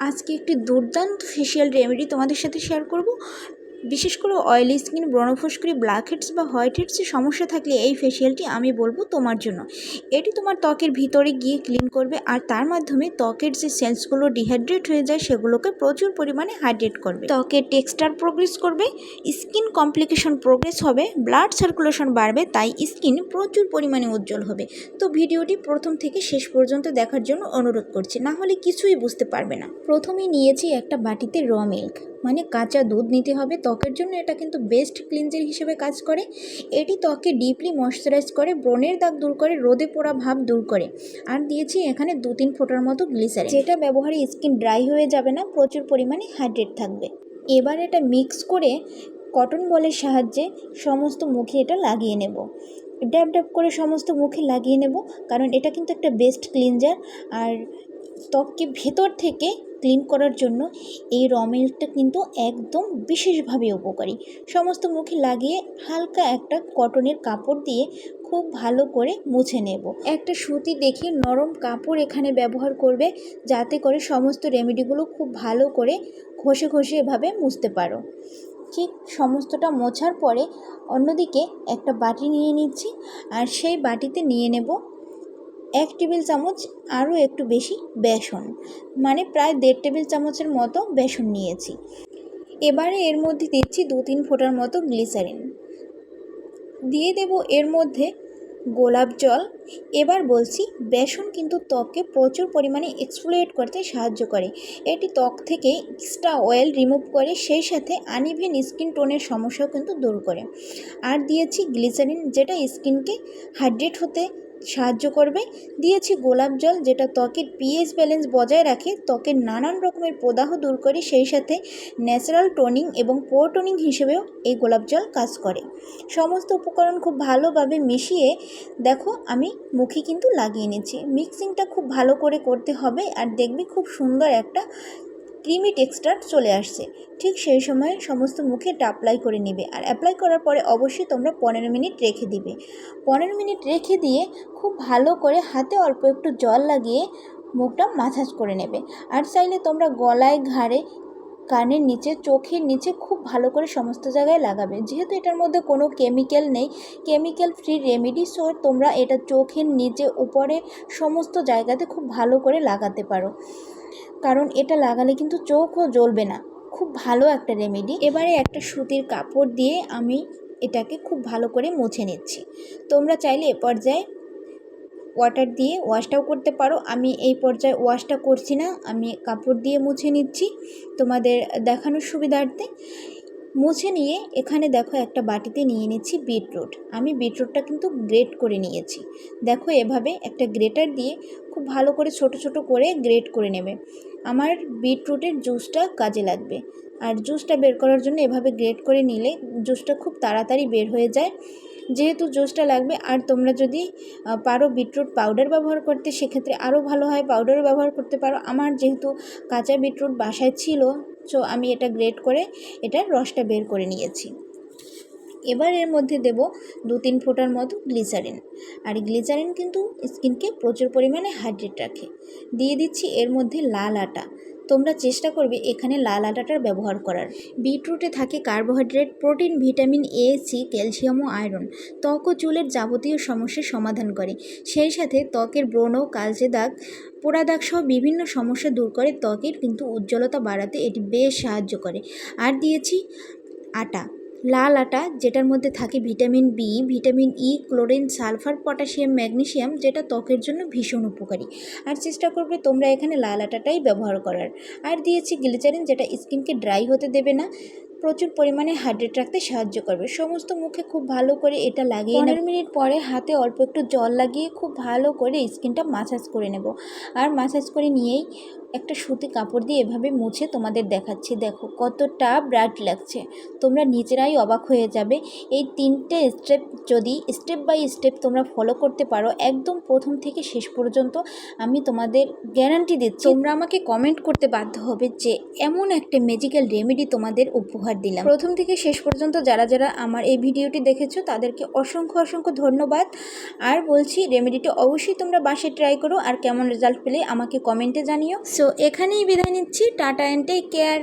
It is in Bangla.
আজকে একটি দুর্দান্ত ফেসিয়াল রেমেডি তোমাদের সাথে শেয়ার করব। বিশেষ করে অয়েলি স্কিন ব্রণফস্করি ব্ল্যাক হেডস বা হোয়াইট হেডসের সমস্যা থাকলে এই ফেসিয়ালটি আমি বলব তোমার জন্য। এটি তোমার ত্বকের ভিতরে গিয়ে ক্লিন করবে আর তার মাধ্যমে ত্বকের যে সেলসগুলো ডিহাইড্রেট হয়ে যায় সেগুলোকে প্রচুর পরিমাণে হাইড্রেট করবে। ত্বকের টেক্সচার প্রোগ্রেস করবে স্কিন কমপ্লিকেশন প্রোগ্রেস হবে ব্লাড সার্কুলেশন বাড়বে, তাই স্কিন প্রচুর পরিমাণে উজ্জ্বল হবে। তো ভিডিওটি প্রথম থেকে শেষ পর্যন্ত দেখার জন্য অনুরোধ করছি, না হলে কিছুই বুঝতে পারবে না। প্রথমেই নিয়েছি একটা বাটিতে র মিল্ক মানে কাঁচা দুধ নিতে হবে ত্বকের জন্য, এটা কিন্তু বেস্ট ক্লিনজার হিসেবে কাজ করে। এটি ত্বকে ডিপলি ময়শ্চারাইজ করে, ব্রণের দাগ দূর করে, রোদে পোড়া ভাব দূর করে। আর দিয়েছি এখানে দু তিন ফোঁটার মতো গ্লিসারিন যেটা ব্যবহারে স্কিন ড্রাই হয়ে যাবে না, প্রচুর পরিমাণে হাইড্রেট থাকবে। এবার এটা মিক্স করে কটন বলের সাহায্যে সমস্ত মুখে এটা লাগিয়ে নেব। ড্যাব ড্যাব করে সমস্ত মুখে লাগিয়ে নেব, কারণ এটা কিন্তু একটা বেস্ট ক্লিনজার আর ত্বককে ভেতর থেকে ক্লিন করার জন্য এই র মিল্কটা কিন্তু একদম বিশেষভাবে উপকারী। সমস্ত মুখে লাগিয়ে হালকা একটা কটনের কাপড় দিয়ে খুব ভালো করে মুছে নেব। একটা সুতি দেখে নরম কাপড় এখানে ব্যবহার করবে, যাতে করে সমস্ত রেমেডিগুলো খুব ভালো করে ঘষে ঘষে এভাবে মুছতে পারো। ঠিক সমস্তটা মোছার পরে অন্যদিকে একটা বাটি নিয়ে নিচ্ছি, আর সেই বাটিতে নিয়ে নেব এক টেবিল চামচ, আরও একটু বেশি বেসন মানে প্রায় দেড় টেবিল চামচের মতো বেসন নিয়েছি। এবারে এর মধ্যে দিচ্ছি দু তিন ফোঁটার মতো গ্লিসারিন। দিয়ে দেব এর মধ্যে গোলাপ জল। এবার বলছি, বেসন কিন্তু ত্বককে প্রচুর পরিমাণে এক্সফোলিয়েট করতে সাহায্য করে। এটি ত্বক থেকে এক্সট্রা অয়েল রিমুভ করে, সেই সাথে আনইভেন স্কিন টোনের সমস্যাও কিন্তু দূর করে। আর দিয়েছি গ্লিসারিন, যেটা স্কিনকে হাইড্রেট হতে সাহায্য করবে। দিয়েছি গোলাপ জল যেটা ত্বকের পিএইচ ব্যালেন্স বজায় রাখে, ত্বকের নানান রকমের প্রদাহ দূর করে সেই সাথে ন্যাচারাল টোনিং এবং পোর টোনিং হিসেবেও এই গোলাপ জল কাজ করে। সমস্ত উপকরণ খুব ভালোভাবে মিশিয়ে দেখো আমি মুখে কিন্তু লাগিয়ে নিচ্ছি। মিক্সিংটা খুব ভালো করে করতে হবে আর দেখবি খুব সুন্দর একটা ক্রিমি টেক্সচার চলে আসছে। ঠিক সেই সময় সমস্ত মুখে এটা অ্যাপ্লাই করে নেবে। আর অ্যাপ্লাই করার পরে অবশ্যই তোমরা পনেরো মিনিট রেখে দিবে। পনেরো মিনিট রেখে দিয়ে খুব ভালো করে হাতে অল্প একটু জল লাগিয়ে মুখটা মাসাজ করে নেবে। আর চাইলে তোমরা গলায় ঘাড়ে কানের নিচে, চোখের নিচে খুব ভালো করে সমস্ত জায়গায় লাগাবে। যেহেতু এটার মধ্যে কোনো কেমিক্যাল নেই কেমিক্যাল ফ্রি রেমেডি সো তোমরা এটা চোখের নিচে, উপরে সমস্ত জায়গাতে খুব ভালো করে লাগাতে পারো। কারণ এটা লাগালে কিন্তু চোখও জ্বলবে না। খুব ভালো একটা রেমেডি এবারে একটা সুতির কাপড় দিয়ে আমি এটাকে খুব ভালো করে মুছে নিচ্ছি। তোমরা চাইলে এ পর্যায়ে ওয়াটার দিয়ে ওয়াশটাও করতে পারো। আমি এই পর্যায়ে ওয়াশটা করছি না। আমি কাপড় দিয়ে মুছে নিচ্ছি তোমাদের দেখানোর সুবিধার্থে। মুছে নিয়ে এখানে দেখো একটা বাটিতে নিয়ে নিচ্ছি বিটরুট আমি বিটরুটটা কিন্তু গ্রেট করে নিয়েছি। দেখো এভাবে একটা গ্রেটার দিয়ে খুব ভালো করে ছোট ছোট করে গ্রেট করে নেবে। আমার বিটরুটের জুসটা কাজে লাগবে। আর জুসটা বের করার জন্য এভাবে গ্রেট করে নিলে জুসটা খুব তাড়াতাড়ি বের হয়ে যায়। যেহেতু জুসটা লাগবে, আর তোমরা যদি পারো বিটরুট পাউডার ব্যবহার করতে, সেক্ষেত্রে আরও ভালো হয় পাউডারও ব্যবহার করতে পারো। আমার যেহেতু কাঁচা বিটরুট বাসায় ছিল সো আমি এটা গ্রেট করে এটার রসটা বের করে নিয়েছি। এবার এর মধ্যে দেব দু তিন ফোঁটার মতো গ্লিসারিন। আর গ্লিসারিন কিন্তু স্কিনকে প্রচুর পরিমাণে হাইড্রেট রাখে। দিয়ে দিচ্ছি এর মধ্যে লাল আটা। তোমরা চেষ্টা করবে এখানে লাল আটাটার ব্যবহার করার। বিটরুটে থাকে carbohydrate, protein, vitamin A C calcium O iron. ত্বক ও চুলের যাবতীয় সমস্যার সমাধান করে। সেই সাথে ত্বকের ব্রণ, কালচে দাগ, পোড়া দাগ সহ বিভিন্ন সমস্যা দূর করে। ত্বকের কিন্তু উজ্জ্বলতা বাড়াতে এটি বেশ সাহায্য করে। আর দিয়েছি আটা। লাল আটা, যেটার মধ্যে থাকে vitamin B vitamin E chlorine, sulphur, potassium, magnesium, যেটা ত্বকের জন্য ভীষণ উপকারী। আর চেষ্টা করবে তোমরা এখানে লাল আটাটাই ব্যবহার করার। আর দিয়েছি গ্লিচারিন যেটা স্কিনকে ড্রাই হতে দেবে না। প্রচুর পরিমাণে হাইড্রেট রাখতে সাহায্য করবে। সমস্ত মুখে খুব ভালো করে এটা লাগিয়ে পনেরো মিনিট পরে হাতে অল্প একটু জল লাগিয়ে খুব ভালো করে স্কিনটা মাসাজ করে নেব। আর মাসাজ করে নিয়েই একটা সুতি কাপড় দিয়ে এভাবে মুছে তোমাদের দেখাচ্ছি। দেখো কতটা ব্রাইট লাগছে। তোমরা নিজেরাই অবাক হয়ে যাবে। এই তিনটে স্টেপ যদি স্টেপ বাই স্টেপ তোমরা ফলো করতে পারো একদম প্রথম থেকে শেষ পর্যন্ত আমি তোমাদের গ্যারান্টি দিচ্ছি। তোমরা আমাকে কমেন্ট করতে বাধ্য হবে যে এমন একটা ম্যাজিক্যাল রেমেডি তোমাদের উপহার উপহার দিলাম। প্রথম থেকে শেষ পর্যন্ত যারা যারা আমার এই ভিডিওটি দেখেছ, তাদেরকে অসংখ্য অসংখ্য ধন্যবাদ। আর বলছি রেমেডিটা অবশ্যই তোমরা বাসে ট্রাই করো। আর কেমন রেজাল্ট পেলে আমাকে কমেন্টে জানিও। সো এখানেই বিদায় নিচ্ছি। Tata and take care